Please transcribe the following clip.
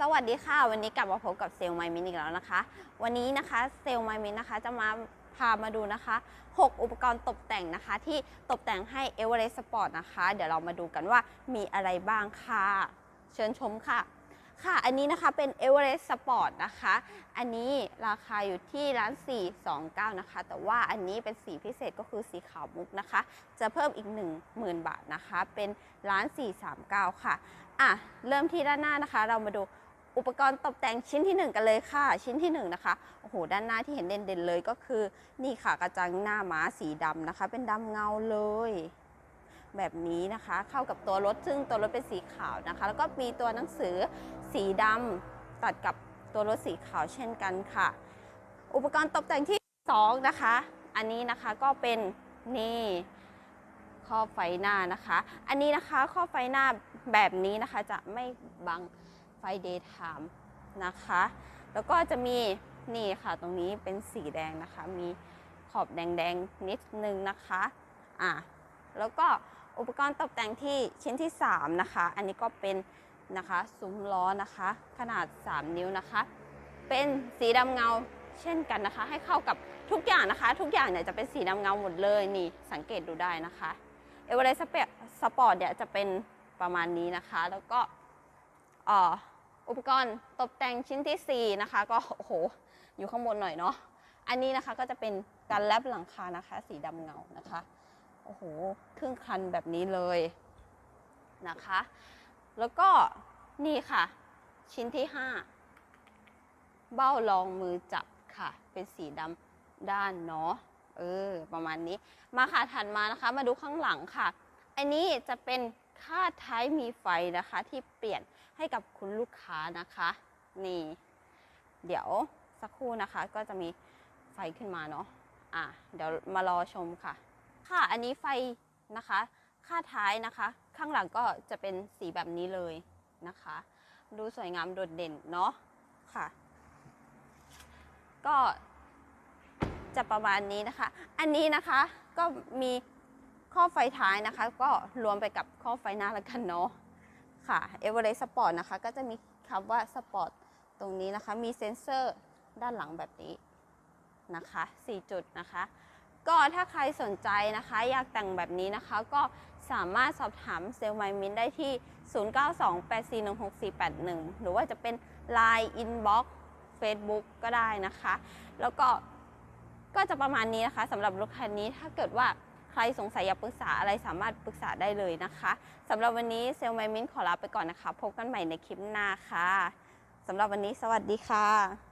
สวัสดีค่ะ วันนี้กลับมาพบกับเซลล์ไมมินอีกแล้วนะคะ วันนี้นะคะเซลล์ไมมินนะคะจะมาพามาดูนะคะ 6 อุปกรณ์ตกแต่งนะคะ ที่ตกแต่งให้เอเวอเรสต์สปอร์ตนะคะ เดี๋ยวเรามาดูกันว่ามีอะไรบ้างค่ะ เชิญชมค่ะ ค่ะ อันนี้นะคะเป็น e v e r e s t Sport นะคะ อันนี้ราคาอยู่ที่ร้าน 429 นะคะ แต่ว่าอันนี้เป็นสีพิเศษก็คือสีขาวมุกนะคะ จะเพิ่มอีก 10,000 บาทนะคะ เป็นร้าน 439 ค่ะ อะ เริ่มที่ด้านหน้านะคะ เรามาดู อุปกรณ์ตกแต่งชิ้นที่ 1 กันเลยค่ะ ชิ้นที่ 1 นะคะโอ้โหด้านหน้าที่เห็นเด่นๆเลยก็คือนี่ค่ะกระจังหน้าม้าสีดำนะคะ เป็นดำเงาเลย แบบนี้นะคะเข้ากับตัวรถซึ่งตัวรถเป็นสีขาวนะคะ แล้วก็มีตัวหนังสือสีดำตัดกับตัวรถสีขาวเช่นกันค่ะ อุปกรณ์ตกแต่งที่ 2 นะคะ อันนี้นะคะก็เป็นนี่ข้อไฟหน้านะคะ อันนี้นะคะข้อไฟหน้าแบบนี้นะคะจะไม่บัง ไฟเดย์ไทม์นะคะ แล้วก็จะมีนี่ค่ะตรงนี้เป็นสีแดงนะคะ มีขอบแดงๆนิดนึงนะคะอะแล้วก็อุปกรณ์ตกแต่งที่ชิ้นที่ 3 นะคะ อันนี้ก็เป็นนะคะซุ้มล้อนะคะ ขนาด 3 นิ้วนะคะ เป็นสีดำเงาเช่นกันนะคะ ให้เข้ากับทุกอย่างนะคะ ทุกอย่างเนี่ยจะเป็นสีดำเงาหมดเลยนี่สังเกตดูได้นะคะเอเวอเรสต์สปอร์ตเนี่ยจะเป็นประมาณนี้นะคะ แล้วก็ อุปกรณ์ตกแต่งชิ้นทีสี่ 4 นะคะ ก็โอ้โหอยู่ข้างบนหน่อยเนาะอันนี้นะคะก็จะเป็นการแลบหลังคานะคะ สีดำเงานะคะโอ้โหครึ่งคันแบบนี้เลยนะคะ แล้วก็นี่ค่ะ ชิ้นที่ 5 เบ้ารองมือจับค่ะ เป็นสีดำด้านเนาะเออประมาณนี้มาค่ะถัดมานะคะ มาดูข้างหลังค่ะ อันนี้จะเป็น คาดท้ายมีไฟนะคะที่เปลี่ยนให้กับคุณลูกค้านะคะ นี่ เดี๋ยวสักครู่นะคะก็จะมีไฟขึ้นมาเนาะอะเดี๋ยวมารอชมค่ะ ค่ะอันนี้ไฟนะคะคาดท้ายนะคะ ข้างหลังก็จะเป็นสีแบบนี้เลยนะคะ ดูสวยงามโดดเด่นเนาะค่ะ ก็จะประมาณนี้นะคะ อันนี้นะคะก็มี ข้อไฟท้ายนะคะ ก็รวมไปกับข้อไฟหน้าแล้วกันเนาะค่ะเอเวอเรสต์สปอร์ตนะคะ ก็จะมีคำว่าสปอร์ตตรงนี้นะคะ มีเซ็นเซอร์ด้านหลังแบบนี้นะคะ 4 จุดนะคะ ก็ถ้าใครสนใจนะคะ อยากแต่งแบบนี้นะคะ ก็สามารถสอบถามเซลล์ไมมินได้ที่ 0928416481 หรือว่าจะเป็น Line Inbox Facebook ก็ได้นะคะ แล้วก็ก็จะประมาณนี้นะคะสำหรับรถคันนี้ถ้าเกิดว่า ครสงสัยอยากปรึกษาอะไรสามารถปรึกษาได้เลยนะคะสำหรับวันนี้เซลล์ไมมินขอลาไปก่อนนะคะ พบกันใหม่ในคลิปหน้าค่ะสำหรับวันนี้สวัสดีค่ะ